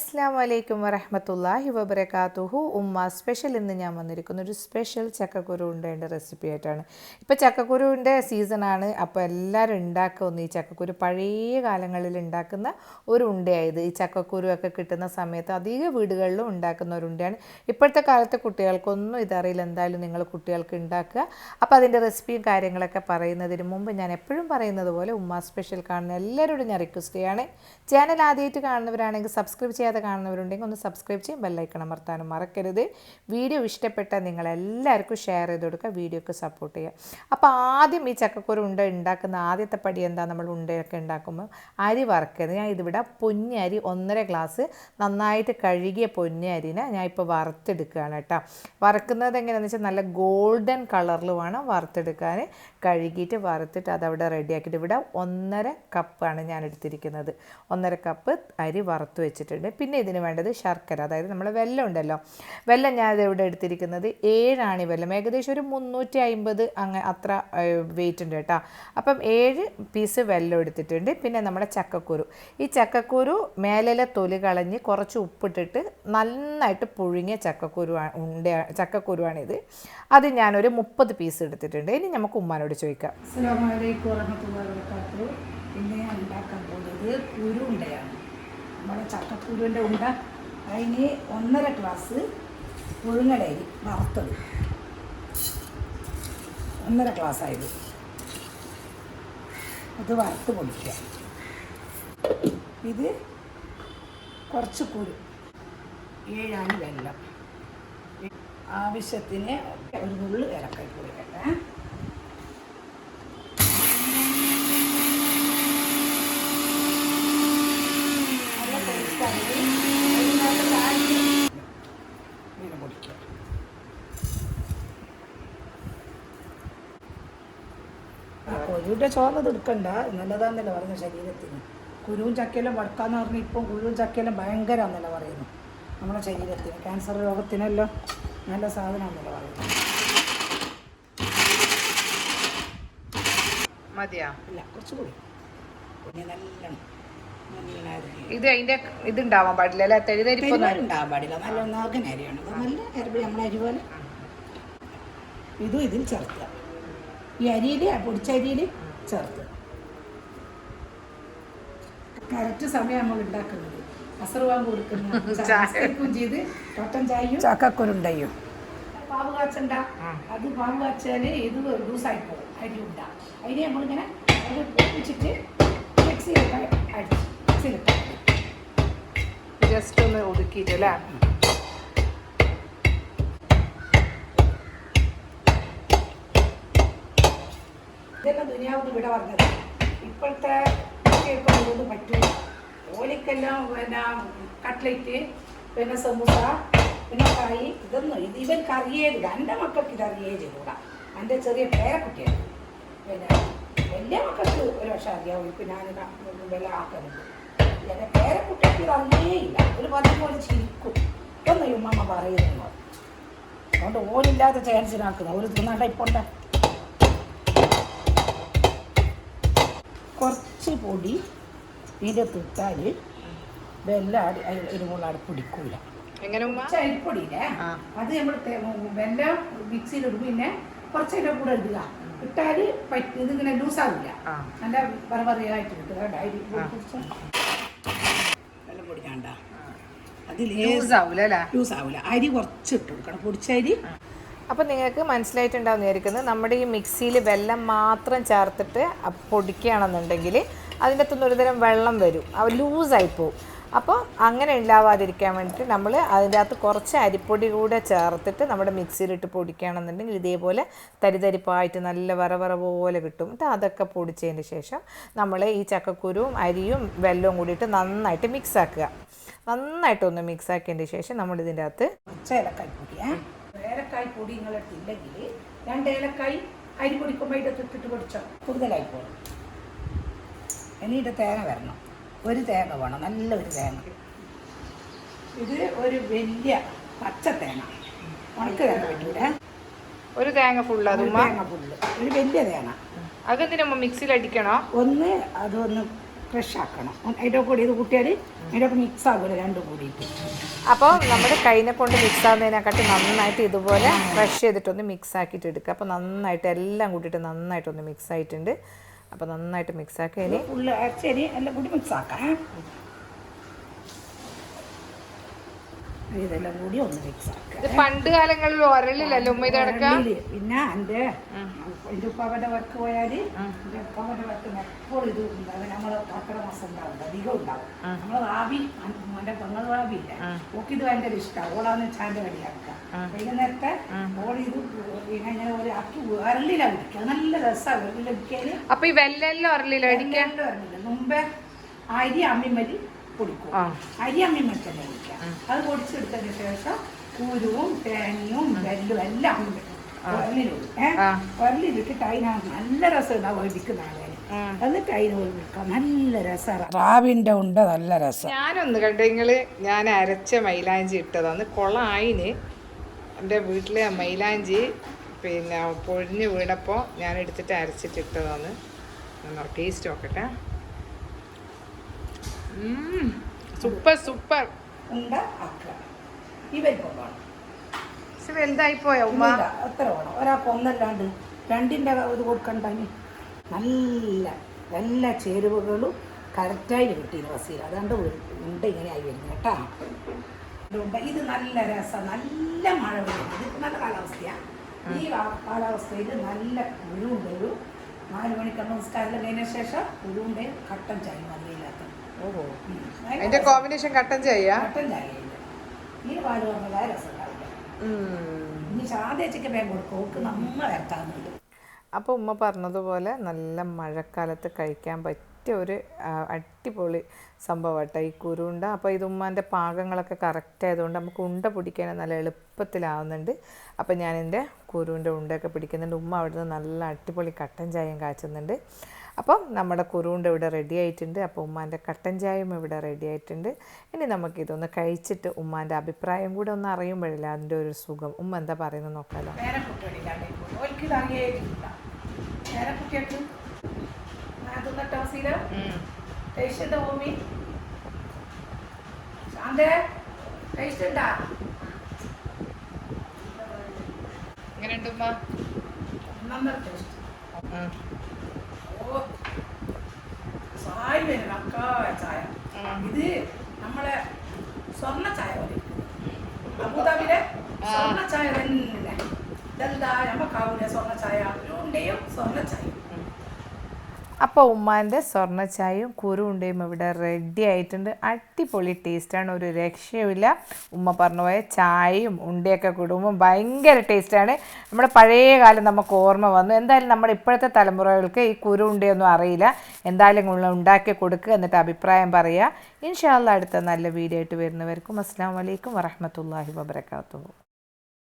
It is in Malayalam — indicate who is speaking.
Speaker 1: അസ്സാം വലൈക്കും വറഹമത്തല്ലാഹി വബർക്കാത്തുഹു ഉമ്മ സ്പെഷ്യൽ എന്ന് ഞാൻ വന്നിരിക്കുന്ന ഒരു സ്പെഷ്യൽ ചക്കക്കുരു ഉണ്ടേന്റെ റെസിപ്പി ആയിട്ടാണ്. ഇപ്പോൾ ചക്കക്കുരുവിന്റെ സീസണാണ് അപ്പോൾ എല്ലാവരും ഉണ്ടാക്കുമെന്ന് ഈ ചക്കക്കുരു പഴയ കാലങ്ങളിൽ ഉണ്ടാക്കുന്ന ഒരു ഉണ്ടയായത്. ഈ ചക്കക്കുരു ഒക്കെ കിട്ടുന്ന സമയത്ത് അധിക വീടുകളിലും ഉണ്ടാക്കുന്ന ഒരു ഉണ്ടയാണ്. ഇപ്പോഴത്തെ കാലത്തെ കുട്ടികൾക്കൊന്നും ഇതറിയില്ല. എന്തായാലും നിങ്ങൾ കുട്ടികൾക്ക് ഉണ്ടാക്കുക. അപ്പോൾ അതിന്റെ റെസിപ്പിയും കാര്യങ്ങളൊക്കെ പറയുന്നതിന് മുമ്പ് ഞാൻ എപ്പോഴും പറയുന്നത് പോലെ ഉമ്മ സ്പെഷ്യൽ കാണുന്ന എല്ലാവരോടും ഞാൻ റിക്വസ്റ്റ് ചെയ്യാണ്. ചാനൽ ആദ്യമായിട്ട് കാണുന്നവരാണെങ്കിൽ സബ്സ്ക്രൈബ് ചെയ്യാതെ കാണുന്നവരുണ്ടെങ്കിൽ ഒന്ന് സബ്സ്ക്രൈബ് ചെയ്യും ബെല്ലൈക്കൺ അമർത്താനും മറക്കരുത്. വീഡിയോ ഇഷ്ടപ്പെട്ടാൽ നിങ്ങളെല്ലാവർക്കും ഷെയർ ചെയ്ത് കൊടുക്കുക വീഡിയോക്ക് സപ്പോർട്ട് ചെയ്യുക. അപ്പോൾ ആദ്യം ഈ ചക്കക്കുരു ഉണ്ട ഉണ്ടാക്കുന്ന ആദ്യത്തെ പടി എന്താ? നമ്മൾ ഉണ്ടയൊക്കെ ഉണ്ടാക്കുമ്പോൾ അരി വറക്കരുത്. ഞാൻ ഇതിവിടെ പൊന്നി അരി ഒന്നര ഗ്ലാസ് നന്നായിട്ട് കഴുകിയ പൊന്നി അരിനെ ഞാൻ ഇപ്പോൾ വറുത്തെടുക്കുകയാണ് കേട്ടോ. വറക്കുന്നത് എങ്ങനെയാണെന്ന് വെച്ചാൽ നല്ല ഗോൾഡൻ കളറിൽ വേണം വറുത്തെടുക്കാൻ. കഴുകിയിട്ട് വറുത്തിട്ട് അതവിടെ റെഡിയാക്കിയിട്ട് ഇവിടെ ഒന്നര കപ്പാണ് ഞാൻ എടുത്തിരിക്കുന്നത്. ഒന്നര കപ്പ് അരി വറുത്ത് വെച്ചിട്ടുണ്ട്. പിന്നെ ഇതിന് വേണ്ടത് ശർക്കര. അതായത് നമ്മൾ വെല്ലം ഉണ്ടല്ലോ. വെല്ലം ഞാൻ ഇവിടെ എടുത്തിരിക്കുന്നത് ഏഴാണ് ഈ വെല്ലം. ഏകദേശം ഒരു മുന്നൂറ്റി അമ്പത് അങ്ങ് അത്ര വെയിറ്റ് ഉണ്ട് കേട്ടോ. അപ്പം ഏഴ് പീസ് വെല്ലം എടുത്തിട്ടുണ്ട്. പിന്നെ നമ്മുടെ ചക്കക്കുരു. ഈ ചക്കക്കുരു മേലിലെ തൊലി കളഞ്ഞ് കുറച്ച് ഉപ്പിട്ടിട്ട് നന്നായിട്ട് പുഴുങ്ങിയ ചക്കക്കുരു ഉണ്ട് ചക്കക്കുരുവാണിത്. അത് ഞാനൊരു മുപ്പത് പീസ് എടുത്തിട്ടുണ്ട്. ഇനി നമുക്ക് ഉമ്മാനോട് ചോദിക്കാം.
Speaker 2: ഇന്ന് ഞാൻ ഉണ്ടാക്കാൻ പോകുന്നത് കുരു ഉണ്ടയാണ്. നമ്മുടെ ചക്കക്കുരുവിന്റെ ഉണ്ട. അതിന് ഒന്നര ഗ്ലാസ് പുഴുങ്ങലരി വറുത്തത്. ഒന്നര ഗ്ലാസ് ആയത്. അത് വറുത്ത് പൊടിക്കുക. ഇത് കുറച്ച് കുരു. ഏഴാണ് വെള്ളം. ആവശ്യത്തിന് ഒരു നുള്ളു ഇറക്കി കൊടുക്കട്ടെ നല്ല ടേസ്റ്റാണ് അതിനകത്ത് കാര്യം ഇങ്ങനെ പൊടിക്കുക കുരുവിന്റെ ചോർന്നത് എടുക്കണ്ട. നല്ലതാന്നല്ലേ പറയുന്നത് ശരീരത്തിന്. കുരുവും ചക്കയെല്ലാം വടക്കാന്ന് പറഞ്ഞാൽ ഇപ്പം കുരുവും ചക്കയെല്ലാം ഭയങ്കരമാണെന്നല്ല പറയുന്നു നമ്മുടെ ശരീരത്തിന്. ക്യാൻസർ രോഗത്തിനെല്ലാം നല്ല സാധനമാണെന്നല്ല പറയുന്നത്.
Speaker 1: മതിയാ?
Speaker 2: ഇല്ല കുറച്ചുകൂടി. പിന്നെ നല്ല.
Speaker 1: ഇത് അതിന്റെ ഇതുണ്ടാവാൻ പാടില്ല അല്ലേ? തെരുതരിപ്പൊന്നും
Speaker 2: ഉണ്ടാകാൻ പാടില്ല. നല്ല നാഗൻ അരിയാണ് നല്ല അരി നമ്മളെ അരി പോലെ. ഇതും ഇതിൽ ചേർക്കുക. ഈ അരിയിൽ പൊടിച്ച അരിയിൽ ചേർക്കുക. കറക്റ്റ് സമയം നമ്മൾ ഉണ്ടാക്കുന്നത്. അസർവാൻ കൊടുക്കുന്നത് ചായക്കും ചെയ്ത് തോട്ടം ചായയും ചക്കക്കുരുണ്ടയും. പാവ് കാച്ചണ്ട. അത് പാവ് കാച്ചാൽ ഇത് ലൂസായി പോകും അരി ഉണ്ട. അതിനെ നമ്മളിങ്ങനെ അത് പൊട്ടിച്ചിട്ട് മിക്സിയിലിട്ട് അടിച്ച്. മിക്സിയിലിട്ട്.
Speaker 1: ജസ്റ്റ് ഒന്ന് ഒതുക്കിയിട്ട്
Speaker 2: ഇതെല്ലാം ദുനിയാവ് ഇവിടെ പറഞ്ഞത് ഇപ്പോഴത്തെ കുട്ടികൾക്ക് ഇതൊന്നും പറ്റൂ ഓലിക്കെല്ലാം പിന്നെ കട്ട്ലറ്റ് പിന്നെ സമൂസ പിന്നെ കായി ഇതൊന്നും ഇത് ഇവർക്ക് അറിയേതില്ല എന്റെ മക്കൾക്ക് ഇത് അറിയേ ചെയ്തൂടാ എന്റെ ചെറിയ പേരക്കുട്ടിയാണ് പിന്നെ വലിയ മക്കൾക്ക് ഒരു പക്ഷേ അറിയാവും. ഇപ്പം ഞാൻ വില ആക്കുന്നുണ്ട് എന്റെ പേരക്കുട്ടിക്ക് ഇത് അറിയേയില്ല ഒരു പറയുമ്പോൾ പോലെ ചിരിക്കും. ഇതൊന്നും ഈ ഉമ്മ പറയുന്നു അതുകൊണ്ട് ഓലില്ലാത്ത ചാൻസിനാക്കുന്നത് ഒരു തിന്നാണ്ട ഇപ്പോൾ പൊടി ഇതിന്റെ തിട്ടാൽ വെല്ലം അടി ഇരുമുള്ള പിടിക്കൂല.
Speaker 1: എങ്ങനെ ഉമ്മ?
Speaker 2: കുറച്ച് അരിപ്പൊടിയില്ലേ. അത് നമ്മൾ വെല്ലം മിക്സിയിലിടും. പിന്നെ കുറച്ചതിന്റെ കൂടെ ഇടുക. ഇട്ടാൽ പറ്റി ഇതിങ്ങനെ ലൂസാവില്ല നല്ല പറപറയായിട്ട് കിട്ടുക ഡയറി വെള്ളം പൊടിക്കണ്ട അതിൽ ലൂസാവില്ല അരി കുറച്ച് ഇട്ട് കൊടുക്കണം. പൊടിച്ച അരി.
Speaker 1: അപ്പോൾ നിങ്ങൾക്ക് മനസ്സിലായിട്ടുണ്ടാവും വിചാരിക്കുന്നത് നമ്മുടെ ഈ മിക്സിയിൽ വെല്ലം മാത്രം ചേർത്തിട്ട് പൊടിക്കുകയാണെന്നുണ്ടെങ്കിൽ അതിന്റെ അകത്തുനിന്ന് ഒരുതരം വെള്ളം വരും. അവ ലൂസായി പോവും. അപ്പോൾ അങ്ങനെ ഉണ്ടാവാതിരിക്കാൻ വേണ്ടിയിട്ട് നമ്മൾ അതിന്റെ അകത്ത് കുറച്ച് അരിപ്പൊടി കൂടെ ചേർത്തിട്ട് നമ്മുടെ മിക്സിയിലിട്ട് പൊടിക്കുകയാണെന്നുണ്ടെങ്കിൽ ഇതേപോലെ തരിതരിപ്പായിട്ട് നല്ല വറ വറ പോലെ കിട്ടും. അതൊക്കെ പൊടിച്ചതിന് ശേഷം നമ്മൾ ഈ ചക്കക്കുരുവും അരിയും വെല്ലവും കൂടിയിട്ട് നന്നായിട്ട് മിക്സ് ആക്കുക. നന്നായിട്ടൊന്ന് മിക്സ് ആക്കിയതിന് ശേഷം നമ്മൾ ഇതിന്റെ അകത്ത്
Speaker 2: ഏലക്കായ് പൊടിയേ ഏലക്കായ് പൊടി നിങ്ങളിട്ടില്ലെങ്കിൽ രണ്ട് ഏലക്കായ് അരി പൊടിക്കുമ്പോൾ ഇതിട്ട് ഇട്ടിട്ട് പൊടിച്ചോ കൂടുതലായി പോകും. എന്നിട്ട് തേങ്ങ വരണം. ഒരു തേങ്ങ വേണം. നല്ലൊരു തേങ്ങ. ഇത് ഒരു വലിയ പച്ച തേങ്ങ. ഉണക്ക് തേങ്ങ പറ്റൂലേ?
Speaker 1: ഒരു തേങ്ങ ഫുള്ള് അത്
Speaker 2: തേങ്ങ ഫുള്ള് ഒരു വലിയ തേങ്ങ.
Speaker 1: അതെന്തിനമ്മ മിക്സിയിൽ അടിക്കണോ?
Speaker 2: ഒന്ന് അതൊന്ന് ഫ്രഷ് ആക്കണം. അതിന്റെ കൂടി ഇത് കൂട്ടിയാൽ അതിന്റെ മിക്സ് ആകുമല്ലോ രണ്ടും കൂടി
Speaker 1: അപ്പോൾ നമ്മുടെ കൈനെ കൊണ്ട് മിക്സ് ആകുന്നതിനെക്കാട്ടി നന്നായിട്ട് ഇതുപോലെ ഫ്രഷ് ചെയ്തിട്ടൊന്ന് മിക്സ് ആക്കിയിട്ട് എടുക്കുക അപ്പോൾ നന്നായിട്ട് എല്ലാം കൂട്ടിയിട്ട് നന്നായിട്ടൊന്ന് മിക്സ് ആയിട്ടുണ്ട്. അപ്പോൾ നന്നായിട്ട് മിക്സ് ആക്കി ഇനി.
Speaker 2: ഫുള്ള് അരച്ചരി എല്ലാം കൂടി മിക്സ് ഇതെല്ലാം കൂടി ഒന്ന് മിക്സ് ആക്കുക
Speaker 1: പണ്ട് കാലങ്ങളിൽ ഒരളിലല്ലോ ഉമ്മ
Speaker 2: പിന്നെ എന്റെ എന്റെ ഉപ്പാവന്റെ വർക്ക് പോയാൽ എന്റെ ഉപ്പാവന്റെ വർക്ക് എപ്പോഴും ഇത് ഉണ്ടാവും. നമ്മൾ പത്ര മാസം ഉണ്ടാവും അധികം ഉണ്ടാവും. നമ്മൾ റാബി എന്റെ പെങ്ങൾ റാബി ഇല്ല? ഓക്ക് ഇത് ഭയങ്കര ഇഷ്ടമാണ് ഓളാന്ന് ചാന്റെ കടിയാക്കുക വൈകുന്നേരത്തെ ഓളിത് ഇങ്ങനെ ഒരു അക്കി അരളിലാണ് കുടിക്കുക. നല്ല രസമാണ് അരളിൽ കുടിക്കാൻ
Speaker 1: ഈ വെല്ലെല്ലാം ഒരളിലോ
Speaker 2: മുമ്പേ അരി അമ്മിമലി പൊടിക്കും അരി അമ്മയും പൊടിക്കാം അത് പൊടിച്ചെടുത്തതിന് ശേഷം കുരുവും തേങ്ങയും വെല്ലും എല്ലാം ഉരലിലിടും ഏഹ് ഉരലിലിട്ടിട്ട് അതിനാ നല്ല രസം ഉണ്ടാവും ഒഴിക്കുന്ന ആളെ എന്നിട്ട് അതിന് ഒഴിക്കാം നല്ല രസമാണ് റാവിന്റെ ഉണ്ട് നല്ല രസം.
Speaker 1: ഞാനൊന്ന് കണ്ടു നിങ്ങൾ ഞാൻ അരച്ച മൈലാഞ്ചി ഇട്ടതാണ് കൊളായിന് എന്റെ വീട്ടിലെ മൈലാഞ്ചി പിന്നെ പൊഴിഞ്ഞ് വീണപ്പോൾ ഞാൻ എടുത്തിട്ട് അരച്ചിട്ട് ഇട്ടതാന്ന്. ടേസ്റ്റ് നോക്കട്ടെ. Super super.
Speaker 2: ഉണ്ട ആക്കുക ഈ വലിപ്പം വേണം
Speaker 1: വലുതായി പോയോ ഉമ്മ?
Speaker 2: ഇല്ല, അത്ര വേണം. ഒരാൾക്ക് ഒന്നല്ലാണ്ട് രണ്ടിന്റെ ഇത് നല്ല എല്ലാ ചേരുവകളും കറക്റ്റായി കിട്ടി വസീല. അതുകൊണ്ട് ഉണ്ട് ഇങ്ങനെ ആയി വരുന്നത് കേട്ടാ. ഇത് നല്ല രസം നല്ല മഴ പെയ്യുന്നത് ഇത് നല്ല കാലാവസ്ഥയാണ് ഈ കാലാവസ്ഥയിൽ നല്ല കുരുണ്ടൊരു നാല് മണിക്ക് നമസ്കാരം കഴിഞ്ഞ ശേഷം കുരുണ്ട് കട്ടൻ ചായ മതിയില്ലാത്ത
Speaker 1: ഓഹോ. അതിന്റെ കോമ്പിനേഷൻ കട്ടൻ
Speaker 2: ചായ ഈ പാൽ പറഞ്ഞതായ രസം ഇനി ശാന്തേച്ചയ്ക്ക് വേഗം കൊടുക്കും. ഓക്ക് നമ്മ വരത്താന്നുണ്ട്
Speaker 1: അപ്പോൾ ഉമ്മ പറഞ്ഞതുപോലെ നല്ല മഴക്കാലത്ത് കഴിക്കാൻ പറ്റിയ ഒരു അടിപൊളി സംഭവമാട്ടോ ഈ കുരുണ്ട. അപ്പോൾ ഇത് ഉമ്മാന്റെ പാകങ്ങളൊക്കെ കറക്റ്റ് ആയതുകൊണ്ട് നമുക്ക് ഉണ്ട പിടിക്കാൻ നല്ല എളുപ്പത്തിലാവുന്നുണ്ട്. അപ്പോൾ ഞാൻ എന്റെ കുരുവിന്റെ ഉണ്ടയൊക്കെ പിടിക്കുന്നുണ്ട്. ഉമ്മ അവിടുന്ന് നല്ല അടിപൊളി കട്ടൻ ചായയും കാച്ചുന്നുണ്ട്. അപ്പം നമ്മുടെ കുരുണ്ട ഇവിടെ റെഡി ആയിട്ടുണ്ട്. അപ്പോൾ ഉമ്മാന്റെ കട്ടൻ ചായയും ഇവിടെ റെഡി ആയിട്ടുണ്ട്. ഇനി നമുക്കിതൊന്ന് കഴിച്ചിട്ട് ഉമ്മാന്റെ അഭിപ്രായം കൂടെ ഒന്ന് അറിയുമ്പോഴില്ല അതിന്റെ ഒരു സുഖം. ഉമ്മ എന്താ പറയുന്നത് നോക്കാലോ?
Speaker 2: വേറെ കുട്ടികളില്ലാണ്ട് ഓൽക്ക് ഇത് അറിയേയില്ല വേറെ കുട്ടികൾക്ക് അതൊന്നും ടോസീല ടേസ്റ്റ് എന്താ ഭൂമി ശാന്തേ ടേസ്റ്റ് ഉണ്ടാ
Speaker 1: എങ്ങനെയുണ്ട് ഉമ്മ
Speaker 2: നന്ന ടേസ്റ്റ് ഓ ചായ വരും അക്കായ ചായ. ഇത് നമ്മളെ സ്വർണ ചായ പോലെ. അബുദാബിയിലെ സ്വർണ ചായ തന്നെ. ഇതെന്താ? നമ്മക്കാവൂലെ സ്വർണ ചായ? ഉണ്ടയും സ്വർണ ചായ.
Speaker 1: അപ്പോൾ ഉമ്മാന്റെ സ്വർണ ചായയും കുരുണ്ടയും ഇവിടെ റെഡി ആയിട്ടുണ്ട്. അടിപൊളി ടേസ്റ്റാണ് ഒരു രക്ഷയുമില്ല. ഉമ്മ പറഞ്ഞു പോയ ചായയും ഉണ്ടയൊക്കെ കൂടുമ്പോൾ ഭയങ്കര ടേസ്റ്റാണ് നമ്മുടെ പഴയ കാലം നമുക്ക് ഓർമ്മ വന്നു. എന്തായാലും നമ്മുടെ ഇപ്പോഴത്തെ തലമുറകൾക്ക് ഈ കുരു ഉണ്ടയൊന്നും അറിയില്ല. എന്തായാലും ഉണ്ടാക്കി കൊടുക്കുക എന്നിട്ട് അഭിപ്രായം പറയുക. ഇൻഷാല്ല അടുത്ത നല്ല വീഡിയോ ആയിട്ട് വരുന്നവർക്കും അസ്സാം വലൈക്കും വറഹമത്തല്ലാഹി വബർക്കാത്തു